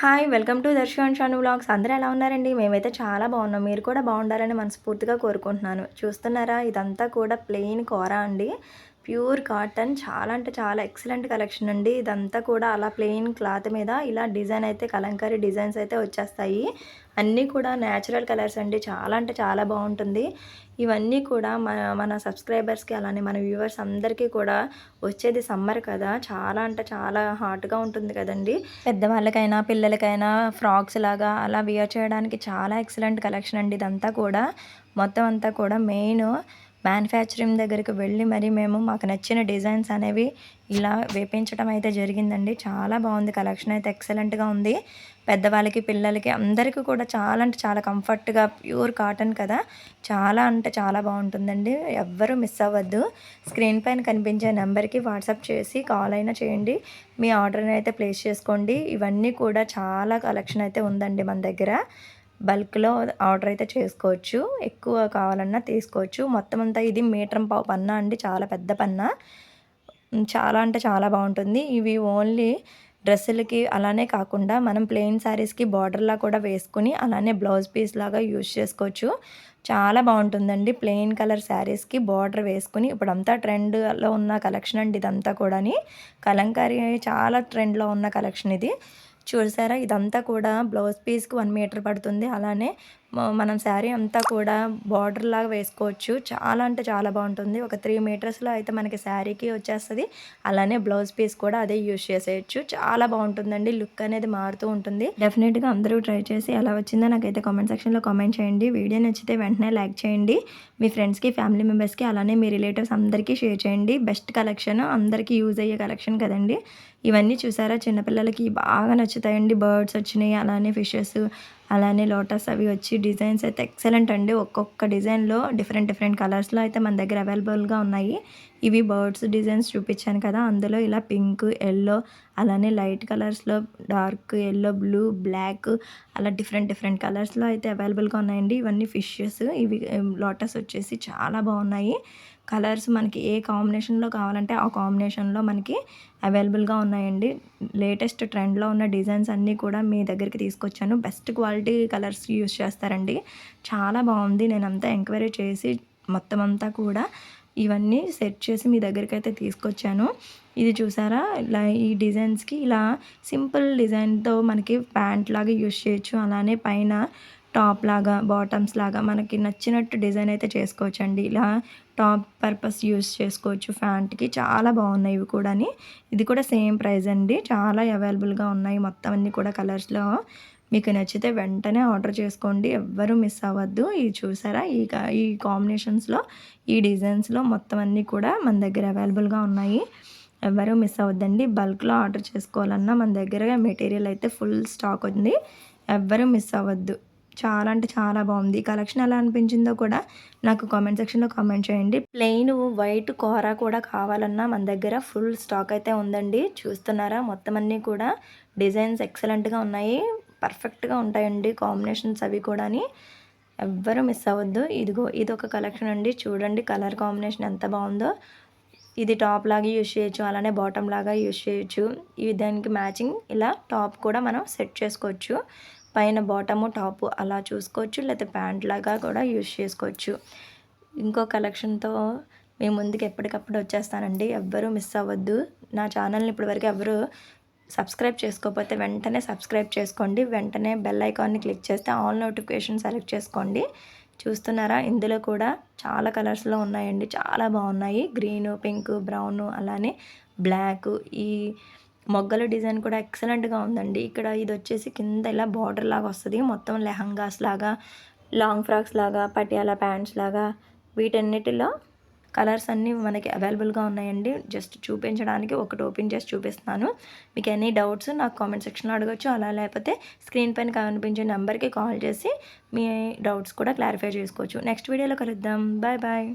Hi welcome to Darshan Shanu blogs. అందరూ ఎలా ఉన్నారండి? మేమైతే చాలా బాగున్నాం. మీరు కూడా బాగుండాలని మనస్ఫూర్తిగా కోరుకుంటున్నాను. చూస్తున్నారా? ఇదంతా కూడా ప్లెయిన్ కూర అండి. Pure cotton. చాలా అంటే చాలా ఎక్సలెంట్ కలెక్షన్ అండి. ఇదంతా కూడా అలా ప్లెయిన్ క్లాత్ మీద ఇలా డిజైన్ అయితే కలంకారీ డిజైన్స్ అయితే వచ్చేస్తాయి. అన్నీ కూడా న్యాచురల్ కలర్స్ అండి. చాలా అంటే చాలా బాగుంటుంది. ఇవన్నీ కూడా మన మన సబ్స్క్రైబర్స్కి అలానే మన వ్యూవర్స్ అందరికీ కూడా వచ్చేది సమ్మర్ కదా. చాలా అంటే చాలా హాట్గా ఉంటుంది కదండి. పెద్దవాళ్ళకైనా పిల్లలకైనా ఫ్రాక్స్ లాగా అలా వియర్ చేయడానికి చాలా ఎక్సలెంట్ కలెక్షన్ అండి ఇదంతా కూడా. మొత్తం అంతా కూడా మెయిన్ మ్యానుఫ్యాక్చరింగ్ దగ్గరికి వెళ్ళి మరి మేము మాకు నచ్చిన డిజైన్స్ అనేవి ఇలా వేపించడం అయితే జరిగిందండి. చాలా బాగుంది కలెక్షన్ అయితే ఎక్సలెంట్గా ఉంది. పెద్దవాళ్ళకి పిల్లలకి అందరికీ కూడా చాలా అంటే చాలా కంఫర్ట్గా ప్యూర్ కాటన్ కదా. చాలా అంటే చాలా బాగుంటుందండి. ఎవ్వరూ మిస్ అవ్వద్దు. స్క్రీన్ పైన కనిపించే నెంబర్కి వాట్సాప్ చేసి కాల్ అయినా చేయండి. మీ ఆర్డర్ని అయితే ప్లేస్ చేసుకోండి. ఇవన్నీ కూడా చాలా కలెక్షన్ అయితే ఉందండి మన దగ్గర. బల్క్లో ఆర్డర్ అయితే చేసుకోవచ్చు. ఎక్కువ కావాలన్నా తీసుకోవచ్చు. మొత్తం అంతా ఇది మీటర్ పావు పన్నా అండి. చాలా పెద్ద పన్నా. చాలా అంటే చాలా బాగుంటుంది. ఇవి ఓన్లీ డ్రెస్సులకి అలానే కాకుండా మనం ప్లెయిన్ శారీస్కి బార్డర్లా కూడా వేసుకుని అలానే బ్లౌజ్ పీస్ లాగా యూజ్ చేసుకోవచ్చు. చాలా బాగుంటుందండి. ప్లెయిన్ కలర్ శారీస్కి బార్డర్ వేసుకుని ఇప్పుడంతా ట్రెండ్లో ఉన్న కలెక్షన్ అండి ఇదంతా కూడాని. కలంకారీ చాలా ట్రెండ్లో ఉన్న కలెక్షన్ ఇది. చూసారా? ఇదంతా కూడా బ్లౌజ్ పీస్కి వన్ మీటర్ పడుతుంది. అలానే మనం శారీ అంతా కూడా బార్డర్ లాగా వేసుకోవచ్చు. చాలా అంటే చాలా బాగుంటుంది. ఒక త్రీ మీటర్స్లో అయితే మనకి శారీకి వచ్చేస్తుంది. అలానే బ్లౌజ్ పీస్ కూడా అదే యూజ్ చేసేయచ్చు. చాలా బాగుంటుందండి. లుక్ అనేది మారుతూ ఉంటుంది. డెఫినెట్గా అందరూ ట్రై చేసి ఎలా వచ్చిందో నాకైతే కామెంట్ సెక్షన్లో కామెంట్ చేయండి. వీడియో నచ్చితే వెంటనే లైక్ చేయండి. మీ ఫ్రెండ్స్కి ఫ్యామిలీ మెంబర్స్కి అలానే మీ రిలేటివ్స్ అందరికీ షేర్ చేయండి. బెస్ట్ కలెక్షన్ అందరికీ యూజ్ అయ్యే కలెక్షన్ కదండి. ఇవన్నీ చూసారా? చిన్నపిల్లలకి బాగా నచ్చుతాయండి. బర్డ్స్ వచ్చినాయి అలానే ఫిషెస్ అలానే లోటస్ అవి వచ్చి డిజైన్స్ అయితే ఎక్సలెంట్ అండి. ఒక్కొక్క డిజైన్లో డిఫరెంట్ డిఫరెంట్ కలర్స్లో అయితే మన దగ్గర అవైలబుల్గా ఉన్నాయి. ఇవి బర్డ్స్ డిజైన్స్ చూపించాను కదా అందులో ఇలా పింక్ ఎల్లో అలానే లైట్ కలర్స్లో డార్క్ ఎల్లో బ్లూ బ్లాక్ అలా డిఫరెంట్ డిఫరెంట్ కలర్స్లో అయితే అవైలబుల్గా ఉన్నాయండి. ఇవన్నీ ఫిషెస్ ఇవి లోటస్ వచ్చేసి చాలా బాగున్నాయి. కలర్స్ మనకి ఏ కాంబినేషన్లో కావాలంటే ఆ కాంబినేషన్లో మనకి అవైలబుల్గా ఉన్నాయండి. లేటెస్ట్ ట్రెండ్లో ఉన్న డిజైన్స్ అన్నీ కూడా మీ దగ్గరికి తీసుకొచ్చాను. బెస్ట్ క్వాలిటీ కలర్స్ యూస్ చేస్తారండి. చాలా బాగుంది. నేను అంతా ఎంక్వైరీ చేసి మొత్తం అంతా కూడా ఇవన్నీ సెట్ చేసి మీ దగ్గరికి అయితే తీసుకొచ్చాను. ఇది చూసారా? ఇలా ఈ డిజైన్స్కి ఇలా సింపుల్ డిజైన్తో మనకి ప్యాంట్ లాగా యూజ్ చేయొచ్చు. అలానే పైన టాప్ లాగా బాటమ్స్ లాగా మనకి నచ్చినట్టు డిజైన్ అయితే చేసుకోవచ్చండి. ఇలా టాప్ పర్పస్ యూస్ చేసుకోవచ్చు ఫ్యాంట్కి చాలా బాగున్నాయి ఇవి కూడా ఇది కూడా సేమ్ ప్రైస్ అండి. చాలా అవైలబుల్గా ఉన్నాయి. మొత్తం అన్నీ కూడా కలర్స్లో మీకు నచ్చితే వెంటనే ఆర్డర్ చేసుకోండి. ఎవ్వరూ మిస్ అవ్వద్దు. ఇది చూసారా? ఈ ఈ కాంబినేషన్స్లో ఈ డిజైన్స్లో మొత్తం అన్నీ కూడా మన దగ్గర అవైలబుల్గా ఉన్నాయి. ఎవ్వరూ మిస్ అవ్వద్దండి. బల్క్లో ఆర్డర్ చేసుకోవాలన్నా మన దగ్గర మెటీరియల్ అయితే ఫుల్ స్టాక్ ఉంది. ఎవ్వరూ మిస్ అవ్వద్దు. చాలా అంటే చాలా బాగుంది. కలెక్షన్ ఎలా అనిపించిందో కూడా నాకు కామెంట్ సెక్షన్లో కామెంట్ చేయండి. ప్లెయిన్ వైట్ కూర కూడా కావాలన్నా మన దగ్గర ఫుల్ స్టాక్ అయితే ఉందండి. చూస్తున్నారా? మొత్తం అన్నీ కూడా డిజైన్స్ ఎక్సలెంట్గా ఉన్నాయి. పర్ఫెక్ట్గా ఉంటాయండి కాంబినేషన్స్ అవి కూడా ఎవ్వరూ మిస్ అవ్వద్దు. ఇదిగో ఇది ఒక కలెక్షన్ అండి. చూడండి కలర్ కాంబినేషన్ ఎంత బాగుందో. ఇది టాప్ లాగా యూజ్ చేయొచ్చు అలానే బాటమ్ లాగా యూజ్ చేయొచ్చు. ఇవి దానికి మ్యాచింగ్ ఇలా టాప్ కూడా మనం సెట్ చేసుకోవచ్చు. పైన బాటము టాపు అలా చూసుకోవచ్చు లేకపోతే ప్యాంట్ లాగా కూడా యూజ్ చేసుకోవచ్చు. ఇంకో కలెక్షన్తో మీ ముందుకు ఎప్పటికప్పుడు వచ్చేస్తానండి. ఎవ్వరూ మిస్ అవ్వద్దు. నా ఛానల్ని ఇప్పటివరకు ఎవరు సబ్స్క్రైబ్ చేసుకోకపోతే వెంటనే సబ్స్క్రైబ్ చేసుకోండి. వెంటనే బెల్ ఐకాన్ని క్లిక్ చేస్తే ఆల్ నోటిఫికేషన్ సెలెక్ట్ చేసుకోండి. చూస్తున్నారా? ఇందులో కూడా చాలా కలర్స్లో ఉన్నాయండి. చాలా బాగున్నాయి. గ్రీను పింక్ బ్రౌను అలానే బ్లాక్ ఈ మొగ్గల డిజైన్ కూడా ఎక్సలెంట్గా ఉందండి. ఇక్కడ ఇది వచ్చేసి కింద ఇలా బార్డర్ లాగా వస్తుంది. మొత్తం లెహంగాస్ లాగా లాంగ్ ఫ్రాక్స్ లాగా పటియాలా ప్యాంట్స్ లాగా వీటన్నిటిలో కలర్స్ అన్నీ మనకి అవైలబుల్గా ఉన్నాయండి. జస్ట్ చూపించడానికి ఒకటి ఓపెన్ చేసి చూపిస్తున్నాను. మీకు ఎనీ డౌట్స్ నాకు కామెంట్ సెక్షన్లో అడగచ్చు. అలా లేకపోతే స్క్రీన్ పైన కనిపించే నెంబర్కి కాల్ చేసి మీ డౌట్స్ కూడా క్లారిఫై చేసుకోవచ్చు. నెక్స్ట్ వీడియోలో కలుద్దాం. Bye bye.